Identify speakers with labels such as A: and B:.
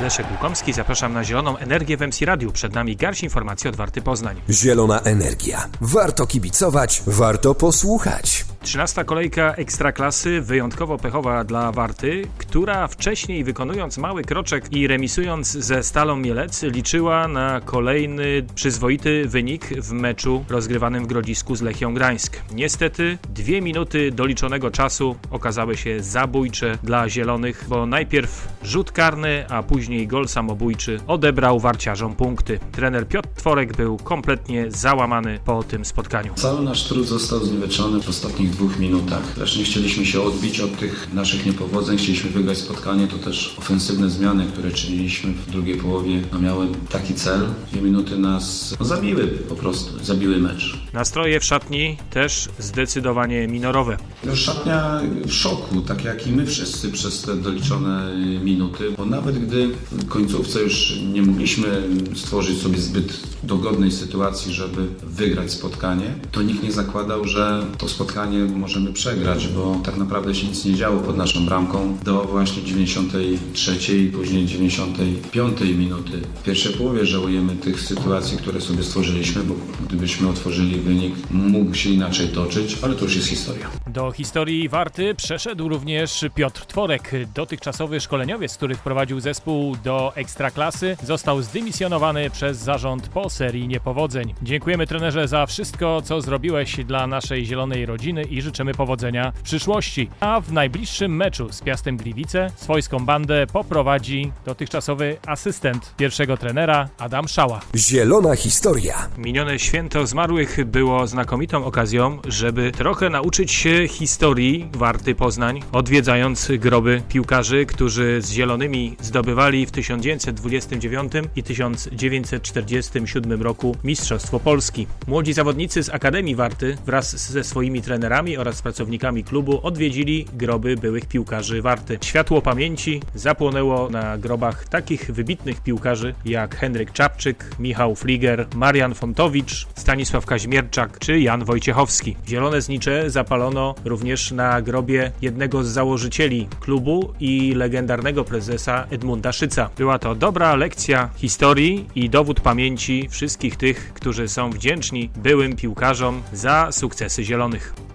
A: Leszek Łukomski, zapraszam na Zieloną Energię w MC Radiu. Przed nami garść informacji od Warty Poznań.
B: Zielona energia. Warto kibicować, warto posłuchać.
A: 13 kolejka Ekstraklasy, wyjątkowo pechowa dla Warty, która wcześniej wykonując mały kroczek i remisując ze Stalą Mielec liczyła na kolejny przyzwoity wynik w meczu rozgrywanym w Grodzisku z Lechią Gdańsk. Niestety dwie minuty doliczonego czasu okazały się zabójcze dla Zielonych, bo najpierw rzut karny, a później gol samobójczy odebrał warciarzom punkty. Trener Piotr Tworek był kompletnie załamany po tym spotkaniu.
C: Cały nasz trud został zniweczony w ostatnich dwóch minutach. Też chcieliśmy się odbić od tych naszych niepowodzeń, chcieliśmy wygrać spotkanie. To też ofensywne zmiany, które czyniliśmy w drugiej połowie, no miały taki cel. Dwie minuty nas no, zabiły po prostu, zabiły mecz.
A: Nastroje w szatni też zdecydowanie minorowe.
C: Szatnia w szoku, tak jak i my wszyscy przez te doliczone minuty, bo nawet gdy w końcówce już nie mogliśmy stworzyć sobie zbyt dogodnej sytuacji, żeby wygrać spotkanie, to nikt nie zakładał, że to spotkanie możemy przegrać, bo tak naprawdę się nic nie działo pod naszą bramką do właśnie 93 i później 95 minuty. W pierwszej połowie żałujemy tych sytuacji, które sobie stworzyliśmy, bo gdybyśmy otworzyli wynik, mógł się inaczej toczyć, ale to już jest historia.
A: Do historii Warty przeszedł również Piotr Tworek, dotychczasowy szkoleniowiec, który wprowadził zespół do ekstraklasy, został zdymisjonowany przez zarząd po serii niepowodzeń. Dziękujemy trenerze za wszystko, co zrobiłeś dla naszej zielonej rodziny i życzymy powodzenia w przyszłości. A w najbliższym meczu z Piastem Gliwice swojską bandę poprowadzi dotychczasowy asystent pierwszego trenera Adam Szała.
B: Zielona historia.
A: Minione święto zmarłych było znakomitą okazją, żeby trochę nauczyć się historii Warty Poznań, odwiedzając groby piłkarzy, którzy z zielonymi zdobywali w 1929 i 1947 roku Mistrzostwo Polski. Młodzi zawodnicy z Akademii Warty wraz ze swoimi trenerami oraz pracownikami klubu odwiedzili groby byłych piłkarzy Warty. Światło pamięci zapłonęło na grobach takich wybitnych piłkarzy jak Henryk Czapczyk, Michał Fliger, Marian Fontowicz, Stanisław Kaźmierczak czy Jan Wojciechowski. Zielone znicze zapalono również na grobie jednego z założycieli klubu i legendarnego prezesa Edmunda Szyca. Była to dobra lekcja historii i dowód pamięci wszystkich tych, którzy są wdzięczni byłym piłkarzom za sukcesy Zielonych.